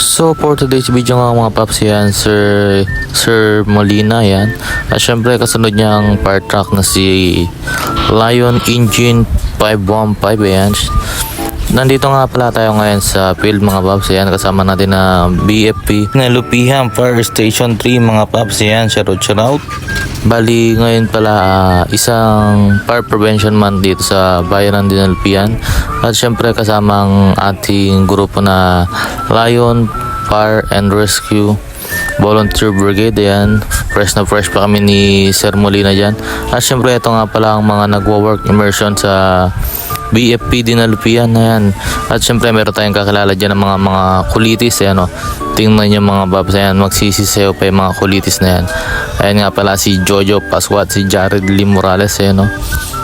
So for today's video nga mga paps yan, Sir, Sir Molina yan. At syempre kasunod niya ang fire truck na si Lion Engine 515 yan. Nandito nga pala tayo ngayon sa field mga paps yan. Kasama natin na BFP na Lupihan Fire Station 3 mga paps yan. Shoutout shoutout. Bali ngayon pala ah, isang fire prevention month dito sa bayan ng Dinalpian at syempre kasama ang ating grupo na Lion Fire and Rescue Volunteer Brigade yan fresh na fresh pa kami ni Sir Molina dyan at syempre ito nga pala ang mga nagwo-work immersion sa BFP Dinalupian na yan. At syempre meron tayong kakilala dyan ng mga mga kulitis. Ayan o. Tingnan nyo mga babs. Ayan, magsisisayo pa yung mga kulitis na yan. Ayan nga pala si Jojo Paswat, si Jared Lee Morales. Ayan o.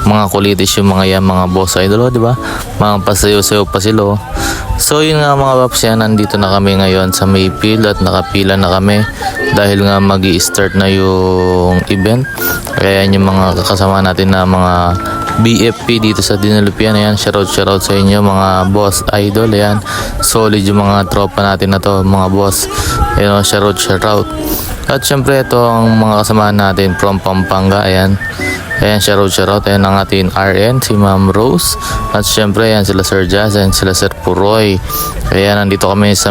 Mga kulitis yung mga yan, mga boss idol, o, di ba? Mga pasayo-sayo pa sila. o. So yun nga mga babs yan, nandito na kami ngayon sa Mayfield at nakapila na kami dahil nga mag start na yung event. Kaya yung mga kasama natin na mga BFP dito sa Dinalupian. Ayan, shoutout shoutout sa inyo mga boss idol. Ayan, solid yung mga tropa natin na to, mga boss. Ayan, shoutout shoutout. At syempre ito ang mga kasama natin from Pampanga. Ayan. Ayan, shoutout shoutout. Ayan ang ating RN, si Ma'am Rose. At syempre, ayan sila Sir Jazz, ayan sila Sir Puroy. Ayan, nandito kami sa,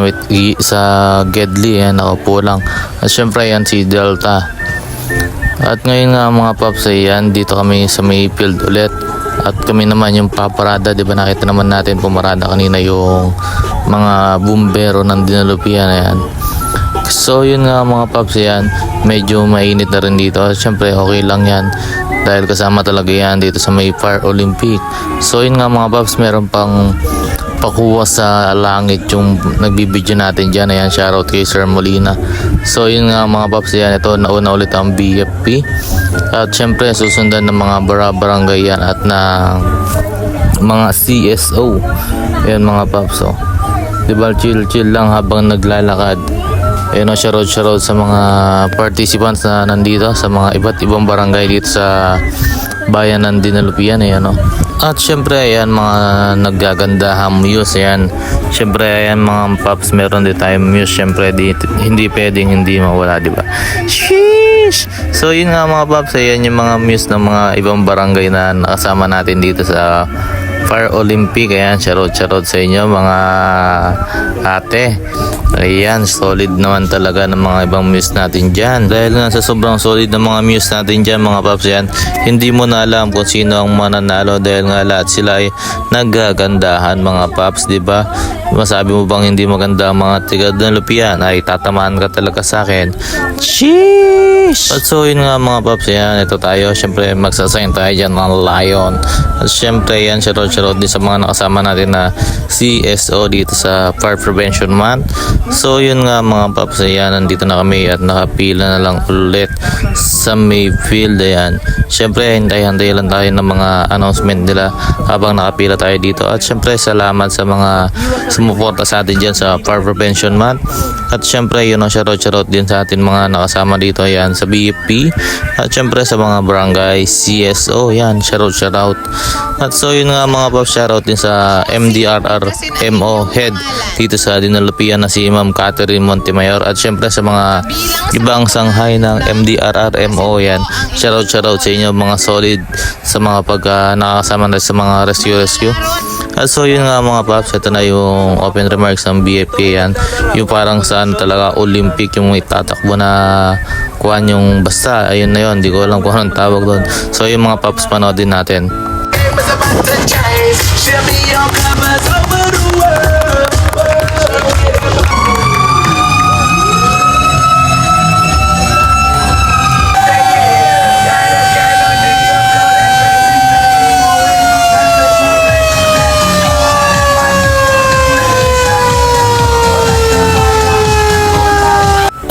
sa Gedli. Ayan, nakaupo lang. At syempre, ayan si Delta. At ngayon nga mga paps ayan, dito kami sa Mayfield ulit. At kami naman yung paparada, di ba nakita naman natin pumarada kanina yung mga bumbero ng dinalupian ayan. So yun nga mga paps ayan, medyo mainit na rin dito. At syempre okay lang yan dahil kasama talaga yan dito sa May Fire Olympic. So yun nga mga paps, meron pang pakuha sa langit yung nagbibideo natin dyan. Ayan, shoutout kay Sir Molina. So yun nga mga paps, yan. Ito, nauna ulit ang BFP. At syempre, susundan ng mga bara-barangay yan at na mga CSO. Ayan mga paps, oh. Diba, chill-chill lang habang naglalakad. Ayan, oh, shoutout, shoutout sa mga participants na nandito sa mga iba't ibang barangay dito sa bayan ng Dinalupian. Ayan, oh. At syempre, ayan mga naggagandahang muse. Ayan. Syempre, ayan mga paps, meron din tayong muse. Syempre, di, hindi pwedeng hindi mawala, di ba? Sheesh! So, yun nga mga paps, ayan yung mga muse ng mga ibang barangay na nakasama natin dito sa Fire Olympic. Ayan, charot charot sa inyo mga ate. Ayan, solid naman talaga ng mga ibang muse natin dyan. Dahil nga sa sobrang solid ng mga muse natin dyan mga paps yan, hindi mo na alam kung sino ang mananalo dahil nga lahat sila ay nagagandahan mga paps, di ba? Masabi mo bang hindi maganda ang mga tigad ng lupian ay tatamaan ka talaga sa akin. Sheesh! At so yun nga mga paps yan, ito tayo. Siyempre magsasign tayo dyan ng lion. At siyempre yan, shoutout din sa mga nakasama natin na CSO dito sa Fire Prevention Month. So yun nga mga paps, ayan, nandito na kami at nakapila na lang ulit sa Mayfield. Ayan. Siyempre, hintay-hintay lang tayo ng mga announcement nila habang nakapila tayo dito. At siyempre, salamat sa mga sumuporta sa atin dyan sa Fire Prevention Month. At siyempre, yun ang shoutout shoutout din sa atin mga nakasama dito. Ayan, sa BFP. At siyempre, sa mga barangay CSO. Ayan, shoutout shoutout. At so yun nga mga paps, shoutout din sa MDRR MO head dito sa Dinalupian na si Ma'am Catherine Montemayor at syempre sa mga ibang sanghay ng MDRR MO yan shoutout shoutout sa inyo mga solid sa mga pag uh, nakakasama na sa mga rescue rescue at so yun nga mga paps ito na yung open remarks ng BFP yan. Yung parang saan talaga Olympic yung itatakbo na kuhan yung basta. Ayun na yun di ko alam kung anong tawag doon. So yung mga paps panoodin natin. She'll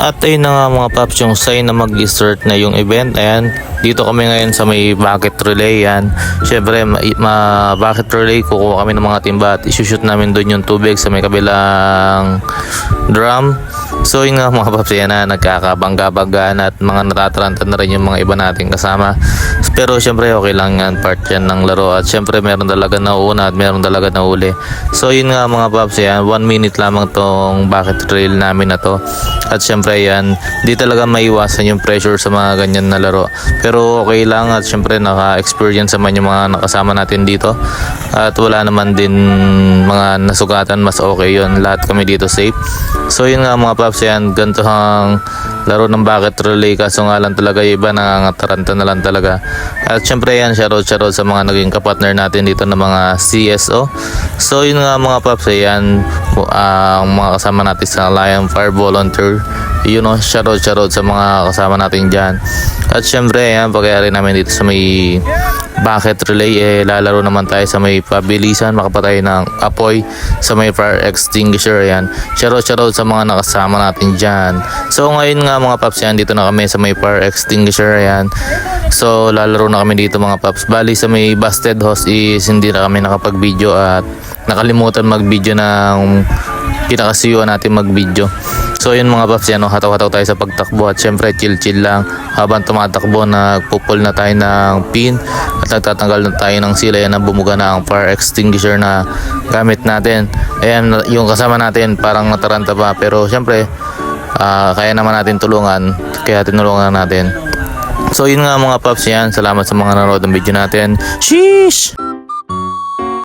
At ayun na nga mga paps yung sign na mag-start na yung event. Ayan, dito kami ngayon sa may bucket relay. Yan. Siyempre, ma, ma- bucket relay, kukuha kami ng mga timba at isushoot namin doon yung tubig sa may kabilang drum. So yun nga mga paps, na nagkakabangga-banggaan at mga natataranta na rin yung mga iba nating kasama. Pero syempre okay lang yan, part yan ng laro at syempre meron talaga nauuna at meron talaga nauli. So yun nga mga paps, yan, one minute lamang tong bucket trail namin na to. At syempre yan, di talaga maiwasan yung pressure sa mga ganyan na laro. Pero okay lang at syempre naka-experience naman yung mga nakasama natin dito. At wala naman din mga nasugatan, mas okay yun. Lahat kami dito safe. So yun nga mga paps yan, ganito ang laro ng bucket relay kaso nga lang talaga iba nangangataranta na lang talaga. At syempre yan, shoutout shoutout sa mga naging kapartner natin dito ng mga CSO. So yun nga mga paps, yan ang mga kasama natin sa Lion Fire Volunteer. Yun know, shoutout shoutout sa mga kasama natin dyan. At syempre yan, pagyari namin dito sa may bucket relay? Eh lalaro naman tayo sa may pabilisan. Makapatay ng apoy sa may fire extinguisher. Yan shoutout shoutout sa mga nakasama natin dyan. So ngayon nga mga paps yan dito na kami sa may fire extinguisher. Yan so lalaro na kami dito mga paps. Bali sa may busted host is hindi na kami nakapag video at nakalimutan mag video ng pinakasiwa natin mag video So yun mga paps yan, hataw-hataw tayo sa pagtakbo at syempre chill-chill lang. Habang tumatakbo nagpupul na tayo ng pin at nagtatanggal na tayo ng sila na bumuga na ang fire extinguisher na gamit natin. Ayan, yung kasama natin parang nataranta pa pero syempre ah, kaya naman natin tulungan kaya tinulungan natin. So yun nga mga paps yan, salamat sa mga nanonood ng video natin. Sheesh!